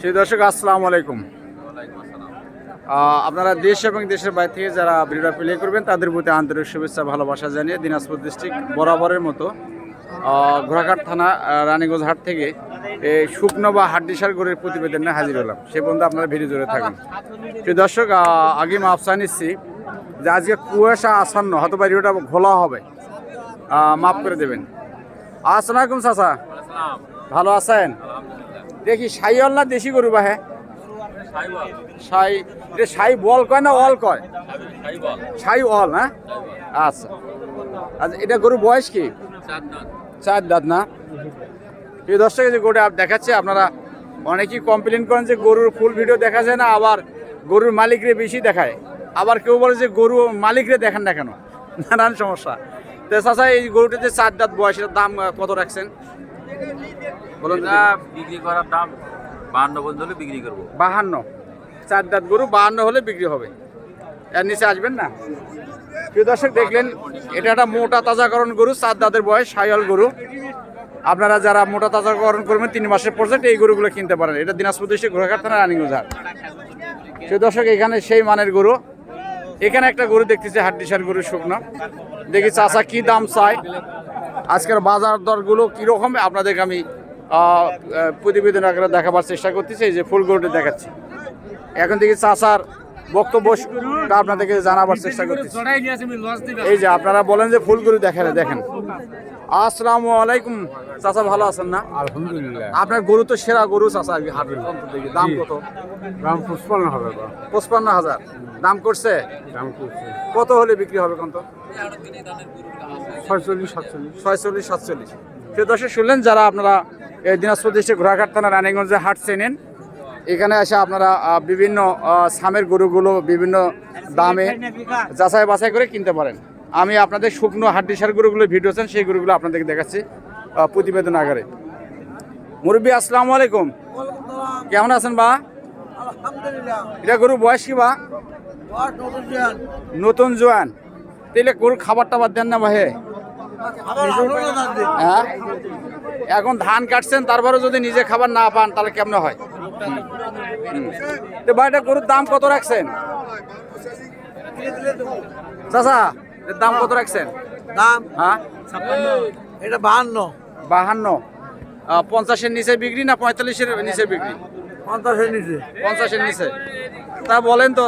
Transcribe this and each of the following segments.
সেই দর্শক আসসালামু আলাইকুম। আপনারা দেশ এবং দেশের বাইরে থেকে যারা ভিডিওটা প্লে করবেন তাদের প্রতি আন্তরিক শুভেচ্ছা ভালোবাসা জানিয়ে দিনাজপুর ডিস্ট্রিক্ট বরাবরের মতো ঘোড়াঘাট থানা রানীগঞ্জ হাট থেকে এই শুকনো বা হাড্ডিসার গড়ের প্রতিবেদন নিয়ে হাজির হলাম। সে পর্যন্ত আপনারা ভিডিও জুড়ে থাকুন। সেই দর্শক আগে মাপসা নিচ্ছি যে আজকে কুয়াশা আসন্ন হয়তো ভিডিওটা ঘোলা হবে। মাফ করে দেবেন। আসসালামু আলাইকুম চাচা। ভালো আছেন? দেখি সাইওয়াল না দেশি গরু বাহে? সাই সাই বল কয় না অল কয়? সাই অল হ্যাঁ? আচ্ছা। আচ্ছা এটা গরু বয়স কি? চার দাঁত না? এই দর্শক যে গরুটা দেখাচ্ছে, আপনারা অনেকেই কমপ্লেন করেন যে গরুর ফুল ভিডিও দেখা যায় না, আবার গরুর মালিকরে বেশি দেখায়। আবার কেউ বলে যে গরু মালিকরে দেখেন না কেন? নানান সমস্যা। তো চাচা, এই গরুটা যে চার দাঁত বয়স দাম কত রাখছেন? বলুন এটা বিক্রি করার দাম বাহান্ন পর্যন্ত হলে বিক্রি করব। বাহান্ন। চার দাঁত গরু বাহান্ন হলে বিক্রি হবে। এর নিচে আসবেন না? প্রিয় দর্শক দেখলেন এটা একটা মোটা তাজাকরণ গরু চার দাঁতের বয়স সাইয়াল গরু। আপনারা যারা মোটা তাজাকরণ করবেন তিন মাসের পর্যন্ত এই গরুগুলো কিনতে পারেন। এটা দিনাজপুর ডিস্ট্রিক্ট ঘোড়াঘাট থানা রানিং ঘাট প্রিয় দর্শক এখানে সেই মানের গরু। এখানে একটা গরু দেখতেছি হাড্ডিসার গরু শুকনো। দেখি চাচা কি দাম চায়। আজকের বাজার দরগুলো কীরকম আপনাদেরকে আমি প্রতিবেদন আকারে দেখাবার চেষ্টা করতেছি এই যে ফুল গরুটা দেখাচ্ছি। এখন থেকে চাচার বক্তব্যটা আপনাদেরকে জানাবার চেষ্টা করতেছি। এই যে আপনারা বলেন যে ফুল গরু দেখেন দেখেন। আসসালামু আলাইকুম। চাচা ভালো আছেন না? আলহামদুলিল্লাহ। আপনার গরু তো সেরা গরু চাচা আর কি হাটের দেখি দাম কত? দাম পুষ্পান্ন হবে বা পঁচপান্ন হাজার। দাম করছে? দাম করছে। কত হলে বিক্রি হবে কত ছয়চল্লিশ সাতচল্লিশ। ছয়চল্লিশ সাতচল্লিশ। সে দর্শক শুনলেন যারা আপনারা দিনাজপুর ডিস্ট্রিক্ট ঘোড়াঘাট থানা রানীগঞ্জে হাট চেনেন এখানে এসে আপনারা বিভিন্ন সামের গরুগুলো বিভিন্ন দামে যাচাই বাছাই করে কিনতে পারেন। আমি আপনাদের শুকনো হাড্ডিসার গরুগুলো ভিডিও আছেন সেই গরুগুলো আপনাদেরকে দেখাচ্ছি প্রতিবেদন আকারে। মুরব্বী আসসালামু আলাইকুম। কেমন আছেন বা? এটা গরু বয়স কি বা? নতুন জোয়ান। তাহলে গরুর খাবার টাবার দেন না ভাই হ্যাঁ? এখন ধান কাটছেন তারপরে যদি নিজে খাবার না পান তাহলে কেমন হয়। তো ভাই এটা গরুর দাম কত রাখছেন? চাচা এর দাম কত রাখছেন? দাম হ্যাঁ? এটা বাহান্ন। বাহান্ন। পঞ্চাশের নিচে বিক্রি না পঁয়তাল্লিশের নিচে বিক্রি? পঞ্চাশের নিচে। পঞ্চাশের নিচে। তা বলেন তো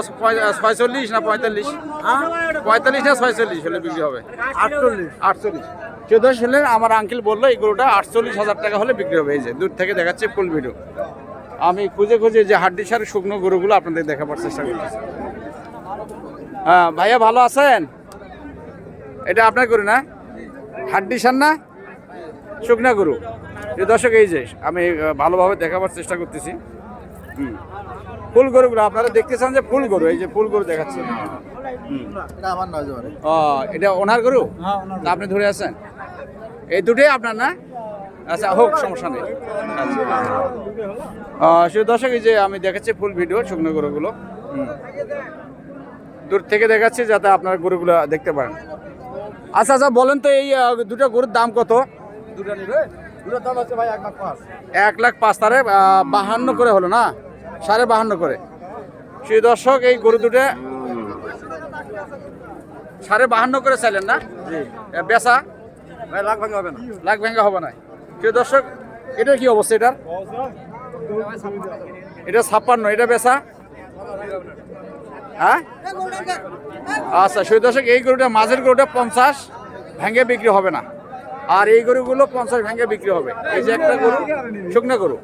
ছয়চল্লিশ না পঁয়তাল্লিশ? হ্যাঁ? পঁয়তাল্লিশ না ছয়চল্লিশ হলে বিক্রি হবে? আটচল্লিশ। আটচল্লিশ। চোদ্দ শুনলেন আমার আঙ্কেল বলল এই গরুটা আটচল্লিশ হাজার টাকা হলে বিক্রি হবে। এই যে দূর থেকে দেখাচ্ছে ফুল ভিডিও। আমি খুঁজে খুঁজে যে হাড্ডি সার শুকনো গরুগুলো আপনাদের দেখাবার চেষ্টা করতেছি। হ্যাঁ ভাইয়া ভালো আছেন? এটা আপনার গরু না? হাড্ডি সার না? শুকনা গরু। যে দর্শক এই যে আমি ভালোভাবে দেখাবার চেষ্টা করতেছি। ফুল গরুগুলো আপনারা দেখতে চান যে ফুল গরু এই যে ফুল গরু দেখাচ্ছি। হুম এটা আমার নয় জোয়ারে। ও এটা ওনার গরু? আপনি ধরে আছেন? এই দুটোই আপনার না? আচ্ছা হোক সমস্যা নেই। আচ্ছা। সে দর্শক এই যে আমি দেখাচ্ছি ফুল ভিডিও শুকনো গরুগুলো। দূর থেকে দেখাচ্ছি যাতে আপনার গরুগুলো দেখতে পারেন। আচ্ছা আচ্ছা বলেন তো এই দুটো গরুর দাম কত? দুটো নিবে। এক লাখ পাঁচ। তারে বাহান্ন করে হলো না? সাড়ে বাহান্ন করে। সেই দর্শক এই গরু দুটো সাড়ে বাহান্ন করে চাইলেন না? বেচা? লাখ ভাঙা হবে না। লাখ ভেঙ্গা হবে না। সেই দর্শক এটার কি অবস্থা এটার? এটা ছাপ্পান্ন এটা বেচা? হ্যাঁ? আচ্ছা সেই দর্শক এই গরুটা মাঝের গরুটা পঞ্চাশ ভেঙে বিক্রি হবে না। আর এই গরুগুলো পঞ্চাশ ভেঙে বিক্রি হবে। এই যে একটা গরু, শুকনো গরু।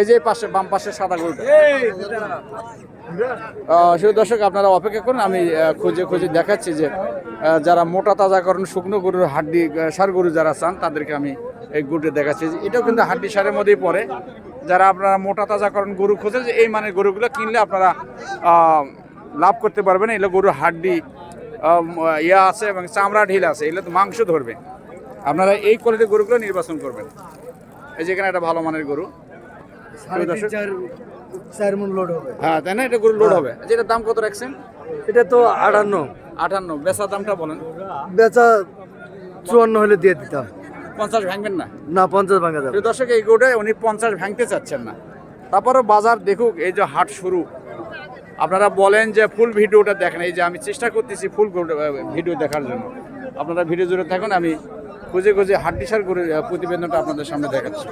এই যে পাশে, বাম পাশে সাদা গরুটা। সেই দর্শক, আপনারা অপেক্ষা করুন, আমি খুঁজে খুঁজে দেখাচ্ছি যে যারা মোটা তাজা তাজাকরণ শুকনো গরুর হাড্ডি সার গরু যারা চান, তাদেরকে আমি এই গরুটা দেখাচ্ছি। যে এটাও কিন্তু হাড্ডি সারের মধ্যেই পড়ে। যারা আপনারা মোটা তাজা তাজাকরণ গরু খোঁজে, যে এই মানের গরুগুলো কিনলে আপনারা লাভ করতে পারবেন। এগুলো গরুর হাড্ডি ইয়া আছে এবং চামড়া ঢিল আছে, এগুলো তো মাংস ধরবে। আপনারা এই কোয়ালিটির গরুগুলো নির্বাচন করবেন। এই যেখানে একটা ভালো মানের গরু। হ্যাঁ তাই না? এটা গরু লোড হবে। আচ্ছা, এটার দাম কত রাখছেন? এটা তো আটান্ন। আটান্ন। বেচা দামটা বলেন। বেচা চুয়ান্ন হলে দিয়ে দিতাম পঞ্চাশ ভাঙবেন না? না পঞ্চাশ ভাঙা যাবে। দর্শক এই গরুটা উনি পঞ্চাশ ভাঙতে চাচ্ছেন না। তারপরে বাজার দেখুক এই যে হাট শুরু। আপনারা বলেন যে ফুল ভিডিওটা দেখেন। এই যে আমি চেষ্টা করতেছি ফুল ভিডিও দেখার জন্য। আপনারা ভিডিও জুড়ে থাকুন আমি খুঁজে খুঁজে হাড্ডিসার করে প্রতিবেদনটা আপনাদের সামনে দেখাচ্ছি।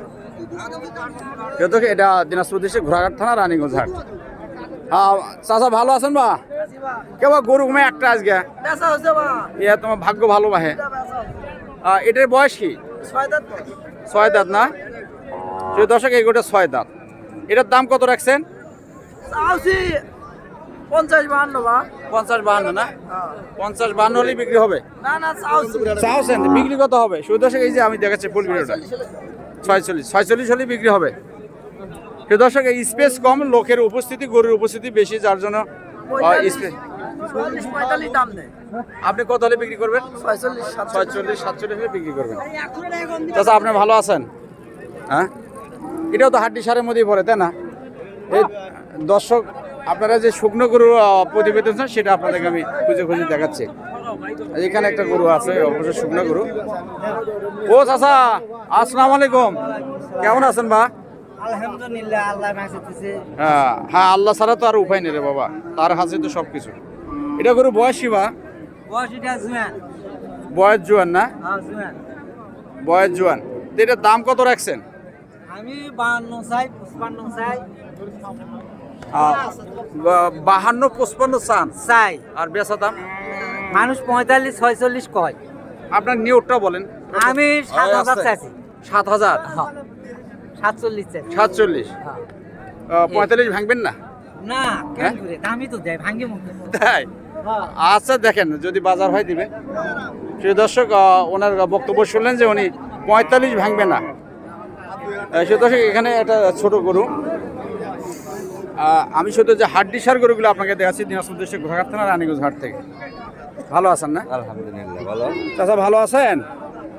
যেহেতু এটা দিনাজপুর দেশে ঘোড়াঘাট থানা রানীগঞ্জ হাট? চাচা ভালো আছেন বা? কেবা গরু ঘুমে একটা আজকে? ইয়া তোমার ভাগ্য ভালো বাহে। এটার বয়স কি? ছয় দাঁত না? সেই দর্শক এই গোটা ছয় দাঁত। এটার দাম কত রাখছেন? পঞ্চাশ বাহান্ন বা। পঞ্চাশ বাহান্ন না? পঞ্চাশ বাহান্ন হলেই বিক্রি হবে? না না চাউছি চাওছেন? বিক্রি কত হবে? সেই দর্শক এই যে আমি দেখাচ্ছি ফুল ভিডিওটা। ছয়চল্লিশ। ছয়চল্লিশ হলেই বিক্রি হবে। সেই দর্শক এই স্পেস কম লোকের উপস্থিতি গরুর উপস্থিতি বেশি যার জন্য আপনি কত হলে বিক্রি করবেন? ছয়চল্লিশ সাতচল্লিশ হলে বিক্রি করবেন। চাচা আপনি ভালো আছেন? হ্যাঁ? এটাও তো হাড্ডি সারের মধ্যেই পড়ে তাই না? এই দর্শক আপনারা যে শুকনো গরু প্রতিবেদন চান সেটা আপনাদেরকে আমি খুঁজে খুঁজে দেখাচ্ছি। এখানে একটা গরু আছে অবশ্য শুকনো গরু। ও চাচা আসসালামু আলাইকুম। কেমন আছেন বা? হ্যাঁ হ্যাঁ আল্লাহ ছাড়া তো আর উপায় নেই রে বাবা। তার হাতে তো সব কিছু এটা গরু বয়স বা? বয়স জোয়ান। না? হ্যাঁ বয়স জোয়ান। এটার দাম কত রাখছেন? আমি বাহান্ন চাই পঁচপান্ন চাই। বাহান্ন পঁচপান্ন চান? চাই। আর বেচা দাম? মানুষ পঁয়তাল্লিশ ছয়চল্লিশ কয়। আপনার নিয়োগটা বলেন। আমি সাত হাজার চাইছি। সাত হাজার। সাতচল্লিশ চাই সাতচল্লিশ। পঁয়তাল্লিশ ভাঙবেন না? না হ্যাঁ? কেন করে? দামি তো দেয় ভাঙ্গে মুখে। তাই। আচ্ছা দেখেন যদি বাজার হয় দিবেন সেই দর্শক ওনার বক্তব্য শুনলেন যে উনি পঁয়তাল্লিশ ভাঙবে না। সেই দর্শক এখানে একটা ছোট গরু। আমি শুধু যে হাড্ডি সার গরুগুলো আপনাকে দেখাচ্ছি দিনাজপুর দেশে ঘোড়াঘাট থানা রানীগঞ্জ হাট থেকে। ভালো আছেন না? আলহামদুলিল্লাহ ভালো। চাচা ভালো আছেন?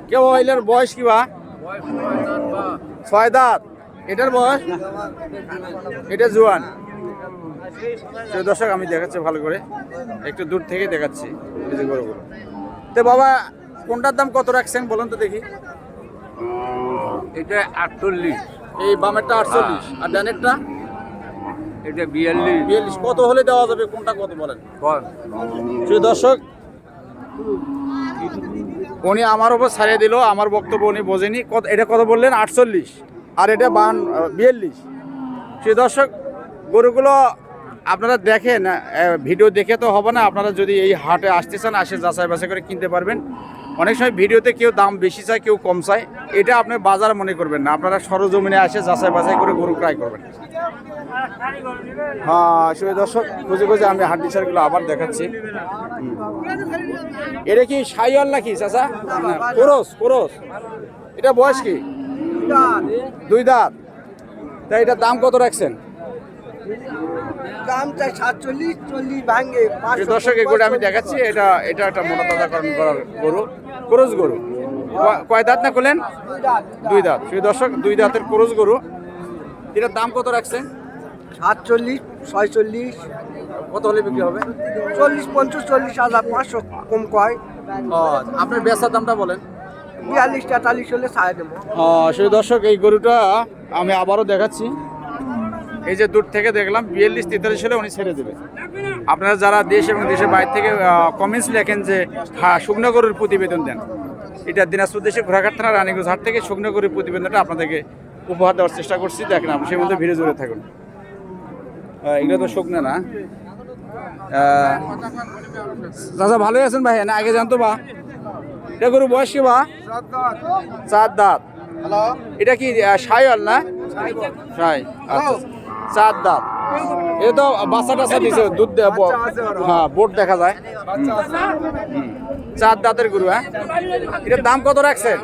কেউ এটার বয়স কি বা? ছয় দাঁত। এটার বয়স? এটা জোয়ান। দর্শক আমি দেখাচ্ছি ভালো করে। একটু দূর থেকে দেখাচ্ছি এই যে গরুগুলো। তো বাবা কোনটার দাম কত রাখছেন বলুন তো দেখি। এটা আটচল্লিশ। এই বামেরটা আটচল্লিশ। আর ডানেরটা? এটা বিয়াল্লিশ। বিয়াল্লিশ কত হলে দেওয়া যাবে? কোনটা কত বলেন? সেই দর্শক উনি আমার উপর ছাড়িয়ে দিল আমার বক্তব্য উনি বোঝেনি। কত এটা কত বললেন? আটচল্লিশ। আর এটা বান বিয়াল্লিশ। সেই দর্শক গরুগুলো আপনারা দেখেন ভিডিও দেখে তো হবে না। আপনারা যদি এই হাটে আসতে চান আসে যাচাই বাছাই করে কিনতে পারবেন। অনেক সময় ভিডিওতে কেউ দাম বেশি চায় কেউ কম চায়। এটা আপনি বাজার মনে করবেন না। আপনারা সরজমিনে আসে যাচাই বাছাই করে গরু ক্রয় করবেন। হ্যাঁ আসলে দর্শক খুঁজে খুঁজে আমি হাড্ডি সারগুলো আবার দেখাচ্ছি। এটা কি সাইওয়াল নাকি চাচা? কোরস কোরস। এটা বয়স কি? দুই দাঁত। তা এটার দাম কত রাখছেন? সাতচল্লিশ চল্লিশ দর্শক এগুলো আমি দেখাচ্ছি। এটা এটা একটা মোটা তাজাকরণ করার গরু। ক্রোজ গরু। কয়- দাঁত না করলেন দুই দাঁত। সেই দর্শক দুই দাঁতের ক্রোজ গরু। এটার দাম কত রাখছে? সাতচল্লিশ ছয়চল্লিশ। কত হলে বিক্রি হবে? চল্লিশ পঞ্চাশ চল্লিশ হাজার পাঁচশো কম কয়। আপনার বেচার দামটা বলেন। বিয়াল্লিশ তেতাল্লিশ হলে ছাড় দেবো। সেই দর্শক এই গরুটা আমি আবারও দেখাচ্ছি। এই যে দূর থেকে দেখলাম বিয়াল্লিশ তেতাল্লিশ হলে উনি ছেড়ে দেবে। আপনারা যারা দেশ এবং দেশের বাইরে থেকে কমেন্টস লেখেন যে হ্যাঁ শুকনো গরুর প্রতিবেদন দেন। এটা দিনাজপুর দেশে ঘোড়াঘাট থানা রানীগঞ্জ হাট থেকে শুকনো গরুর প্রতিবেদনটা আপনাদেরকে উপহার দেওয়ার চেষ্টা করছি। দেখেন আপনি সেই মধ্যে ভিড়ে জুড়ে থাকুন। এগুলো তো শুকনো না। চাচা ভালোই আছেন ভাই? না আগে জানতো বা? এটা গরু বয়স কি বা? চার দাঁত। এটা কি সাইওয়াল না? সাই আচ্ছা। চার দাঁত। এটা তো বাচ্চা টাচ্চা দিছে দুধ হ্যাঁ বোট দেখা যায়। চার দাঁতের গরু হ্যাঁ? এটার দাম কত রাখছেন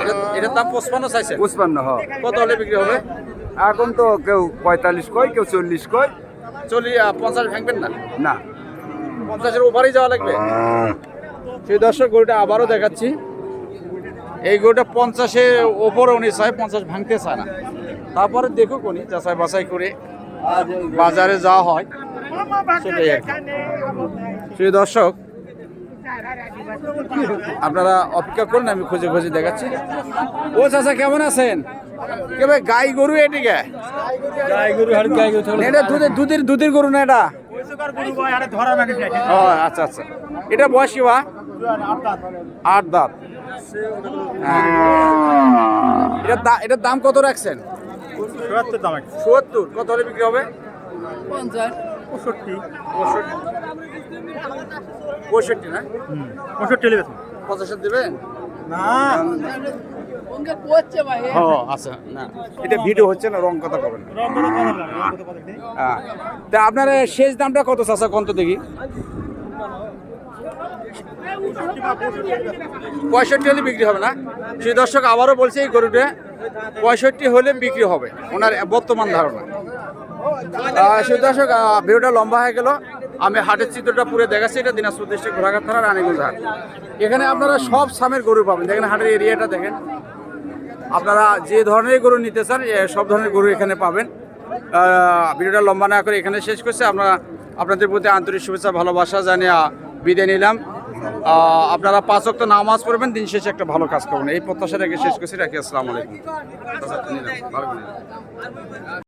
এটা- এটার দাম পঁচপান্ন চাইছে? পুষ্পান্ন হ। কত হলে বিক্রি হবে? এখন তো কেউ পঁয়তাল্লিশ কয় কেউ চল্লিশ কয়। চল্লিশ পঞ্চাশ ভাঙবেন না? না। পঞ্চাশের ওভারেই যাওয়া লাগবে? সেই দর্শক গরুটা আবারও দেখাচ্ছি। এই গরুটা পঞ্চাশের ওপরে উনি চায় পঞ্চাশ ভাঙতে চায় না। তারপরে দেখুক উনি যাচাই বাছাই করে বাজারে যাওয়া হয়। সেটাই আর সেই দর্শক আপনারা অপেক্ষা করুন আমি খুঁজে খুঁজে দেখাচ্ছি। ও চাচা কেমন আছেন? কে ভাই গাই গরু এটিকে এটা দুধের দুধের দুধের গরু না এটা? ও আচ্ছা আচ্ছা। এটা বয়স বা? আট দাঁত। হ্যাঁ। এটার দাম কত রাখছেন? সত্তর কত হলে বিক্রি হবে? পঁয়ষট্টি। পঁয়ষট্টি। না? পঁচাশি দেবেন? ও আচ্ছা না। এটা ভিডিও হচ্ছে না রং কথা হ্যাঁ তা আপনার শেষ দামটা কত চাষা কত দেখি? পঁয়ষট্টি হলে বিক্রি হবে না? সেই দর্শক আবারও বলছে এই গরুটা পঁয়ষট্টি হলে বিক্রি হবে ওনার বর্তমান ধারণা। আহ, সেই দর্শক আহ, ভিডিওটা লম্বা হয়ে গেল। আমি হাটের চিত্রটা পুরো দেখাচ্ছি এটা দিনাজপুর ডিস্ট্রিক্ট ঘোড়াঘাট থানা রানীগঞ্জ হাট। এখানে আপনারা সব সামের গরু পাবেন। দেখেন হাটের এরিয়াটা দেখেন। আপনারা যে ধরনের গরু নিতে চান সব ধরনের গরু এখানে পাবেন। ভিডিওটা লম্বা না করে এখানে শেষ করছে। আমরা আপনাদের প্রতি আন্তরিক শুভেচ্ছা ভালোবাসা জানিয়ে বিদায় নিলাম। আপনারা পাঁচ অক্ট নামাজ পড়বেন, দিন শেষে একটা ভালো কাজ করবেন। এই প্রত্যাশা রেখে শেষ করছি। রাখি, আসসালামু আলাইকুম।